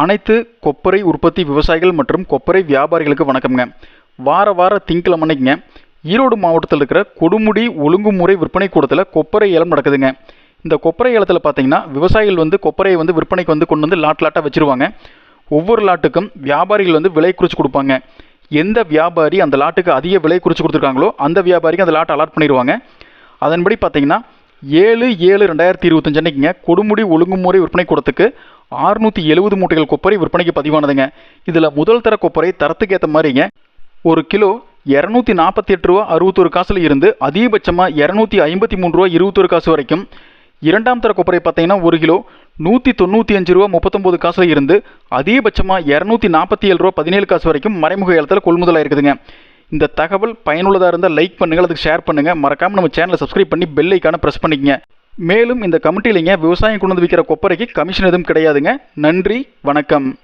அனைத்து கொப்பரை உற்பத்தி விவசாயிகள் மற்றும் கொப்பரை வியாபாரிகளுக்கு வணக்கம்ங்க. வார வார அன்னைக்குங்க ஈரோடு மாவட்டத்தில் இருக்கிற கொடுமுடி ஒழுங்குமுறை விற்பனை கூடத்தில் கொப்பரை ஏலம் நடக்குதுங்க. இந்த கொப்பரை ஏலத்தில் பார்த்தீங்கன்னா விவசாயிகள் வந்து கொப்பரையை வந்து விற்பனைக்கு வந்து கொண்டு வந்து லாட் லாட்டாக வச்சுருவாங்க. ஒவ்வொரு லாட்டுக்கும் வியாபாரிகள் வந்து விலை குறித்து கொடுப்பாங்க. எந்த வியாபாரி அந்த லாட்டுக்கு அதிக விலை குறித்து கொடுத்துருக்காங்களோ அந்த வியாபாரிக்கு அந்த லாட்டை அலாட் பண்ணிடுவாங்க. அதன்படி பார்த்தீங்கன்னா ஏழு ஏழு ரெண்டாயிரத்தி இருபத்தஞ்சு அன்னைக்குங்க கொடுமுடி ஒழுங்குமுறை விற்பனை கூடத்துக்கு ஆறுநூற்றி எழுபது மூட்டைகள் கொப்பரை விற்பனைக்கு பதிவானதுங்க. இதில் முதல் தர கொப்பரை தரத்துக்கு ஏற்ற மாதிரிங்க. ஒரு கிலோ இரநூத்தி நாற்பத்தி எட்டு ரூபா அறுபத்தொரு காசுல இருந்து அதிகபட்சமாக இரநூத்தி ஐம்பத்தி மூணு ரூபா இருபத்தொரு காசு வரைக்கும். இரண்டாம் தர கொப்பரை பார்த்தீங்கன்னா ஒரு கிலோ நூற்றி தொண்ணூற்றி அஞ்சு ரூபா முப்பத்தொம்போது காசுல இருந்து அதிகபட்சமாக இரநூத்தி நாற்பத்தி ஏழு ரூபா பதினேழு காசு வரைக்கும் மறைமுக ஏலத்தில் கொள்முதலாக இருக்குதுங்க இந்த தகவல் பயனுள்ளதாக இருந்தால் லைக் பண்ணுங்கள் அதுக்கு ஷேர் பண்ணுங்கள் மறக்காமல் நம்ம சேனலை சப்ஸ்கிரைப் பண்ணி பெல் ஐக்கான ப்ரெஸ் பண்ணிக்கங்க. மேலும் இந்த கமிட்டியிலைங்க விவசாயம் கொண்டு வந்து விற்கிற கொப்பரைக்கு கமிஷன் எதுவும் கிடையாதுங்க. நன்றி வணக்கம்.